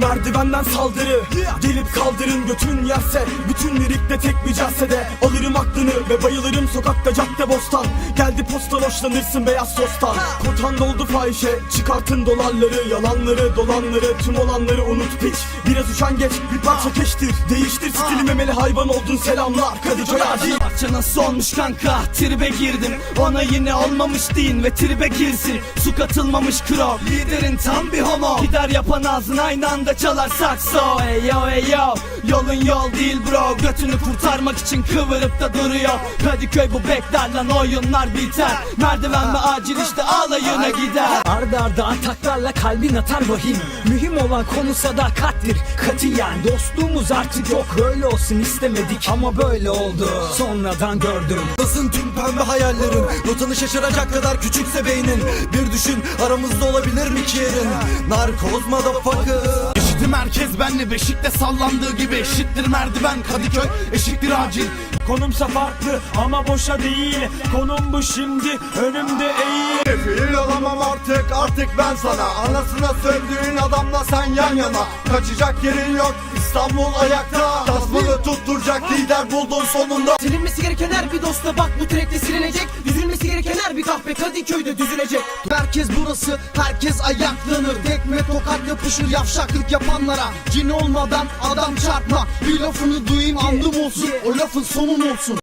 Merdivenden saldırı. Gelip kaldırın götün yerse. Bütün lirikte tek bir cassede Alırım aklını ve bayılırım sokakta cadde bostan. Geldi postal hoşlanırsın beyaz sostan. Kotan doldu fahişe Çıkartın dolarları Yalanları dolanları Tüm olanları unut piç. Biraz üşen geç bir parça keştir Değiştir stili memeli hayvan oldun selamlar. Kadıköy adi. Parça nasıl olmuş kanka? Tribe girdim. Ona yine olmamış deyin ve tribe girsin. Su katılmamış kro Liderin tam bir homo. Gider yapan ağzın aynı anda çalar sakso. Ey yo ey yo. Yolun yol değil bro. Götünü kurtarmak için kıvırıp da duruyor. Kadıköy bu bekler lan oyunlar biter Merdiven ve acil işte alayına gider. Arda arda ataklarla kalbin atar vahim. Mühim olan konu sadakattir katiyen. Dostluğumuz artık yok. Öyle olsun istemedik Ama böyle oldu. Sonradan gördüm. Nasılsın tüm pembe hayallerin. Notanı şaşıracak kadar küçükse beynin. Bir düşün aramızda olabilir mi ki yerin? Narkoz motherfucker Benle Beşikte sallandığı gibi eşittir merdiven Kadıköy eşittir acil. Konumsa farklı ama boşa değil. Konum bu şimdi önümde eğil. Fiil olamam artık artık ben sana. Anasına sövdüğün adamla sen yan yana. Kaçacak yerin yok İstanbul ayakta. Tasmanı tutturacak lider buldun sonunda. Silinmesi gereken her bir dostla bak kahve Kadıköy'de düzülecek. Herkes burası herkes ayaklanır. Tekme tokat yapışır yavşaklık yapanlara. Cin olmadan adam çarpma. Bir lafını duyayım andım olsun. O lafın sonun olsun